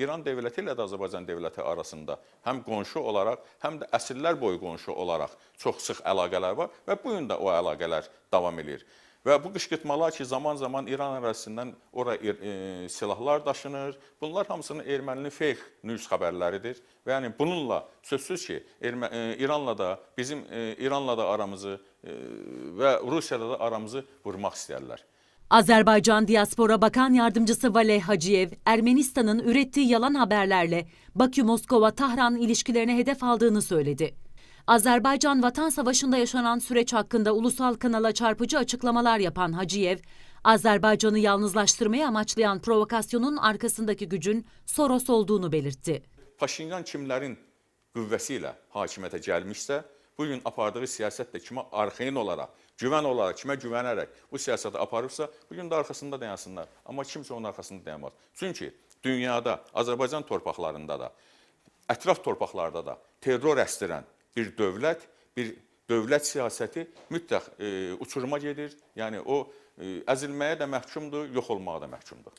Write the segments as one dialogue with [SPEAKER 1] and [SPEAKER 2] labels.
[SPEAKER 1] İran dövləti ilə də Azərbaycan dövləti arasında həm qonşu olaraq, həm də əsrlər boyu qonşu olaraq çox sıx əlaqələr var və bu gün də o əlaqələr davam edir. Və bu qışqırtmalar ki, zaman-zaman İran ərazisindən ora e, silahlar daşınır. Bunlar hamısının erməninin fake news xəbərləridir. Və yəni bununla sözsüz ki, Ermə, e, İranla da bizim e, İranla da aramızı e, və Rusiyada da aramızı vurmaq istəyirlər.
[SPEAKER 2] Azerbaycan Diaspora Bakan Yardımcısı Valeh Hacıyev, Ermenistan'ın ürettiği yalan haberlerle Bakü-Moskova-Tahran ilişkilerine hedef aldığını söyledi. Azerbaycan Vatan Savaşı'nda yaşanan süreç hakkında ulusal kanala çarpıcı açıklamalar yapan Hacıyev, Azerbaycan'ı yalnızlaştırmayı amaçlayan provokasyonun arkasındaki gücün Soros olduğunu belirtti.
[SPEAKER 1] Paşinyan kimlərin qüvvəsi ilə hakimiyyətə bu gün apardığı siyasət də kimə arxain olaraq, güvən olaraq, kimə güvənərək bu siyasəti aparıbsa, bu gün də arxasında dayansınlar. Amma kimsə onun arxasında dayanmaz. Çünki dünyada, Azərbaycan torpaqlarında da, ətraf torpaqlarda da terror əsdirən bir dövlət, bir dövlət siyasəti mütləq e, uçuruma gedir. Yəni o e, əzilməyə də məhkumdur, yox olmağa da məhkumdur.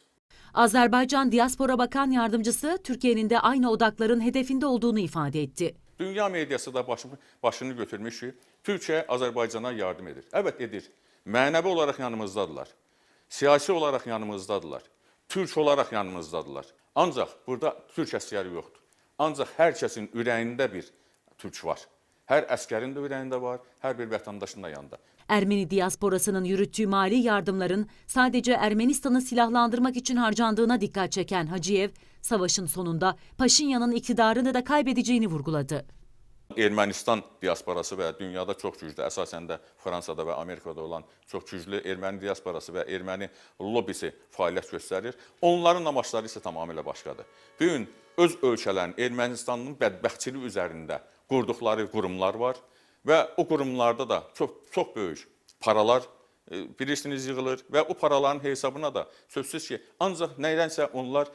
[SPEAKER 2] Azerbaycan Diaspora Bakan Yardımcısı, Türkiye'nin de aynı odakların hedefinde olduğunu ifade etti.
[SPEAKER 1] Dünya mediası da başını, başını götürmüş ki, Türkiyə Azərbaycana yardım edir. Əlbət edir. Mənəvi olaraq yanımızdadılar. Siyasi olaraq yanımızdadılar. Türk olaraq yanımızdadılar. Ancaq burada Türk əsgəri yoxdur. Ancaq hər kəsin ürəyində bir Türk var. Hər əskərin də ürəyində var, hər bir vətəndaşın da yanında.
[SPEAKER 2] Ermeni diasporasının yürüttüğü mali yardımların sadece Ermenistan'ı silahlandırmak için harcandığına dikkat çeken Hacıyev, savaşın sonunda Paşinyan'ın iktidarını da kaybedeceğini vurguladı.
[SPEAKER 1] Ermənistan diasporası və dünyada çox güclü, əsasən də Fransada və Amerikada olan çox güclü erməni diasporası və erməni lobbisi fəaliyyət göstərir. Onların amaçları isə tamamilə başqadır. Bu gün öz ölkələrinin Ermənistanın bədbəxtçiliyi üzərində qurduqları qurumlar var və o qurumlarda da çox çox böyük paralar e, bilirsiniz yığılır və o paraların hesabına da sözsüz ki, ancaq nədənsə onlar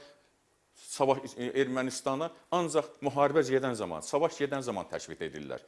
[SPEAKER 1] savaş e, Ermənistana ancaq müharibə gedən zaman, savaş gedən zaman təşviq edirlər.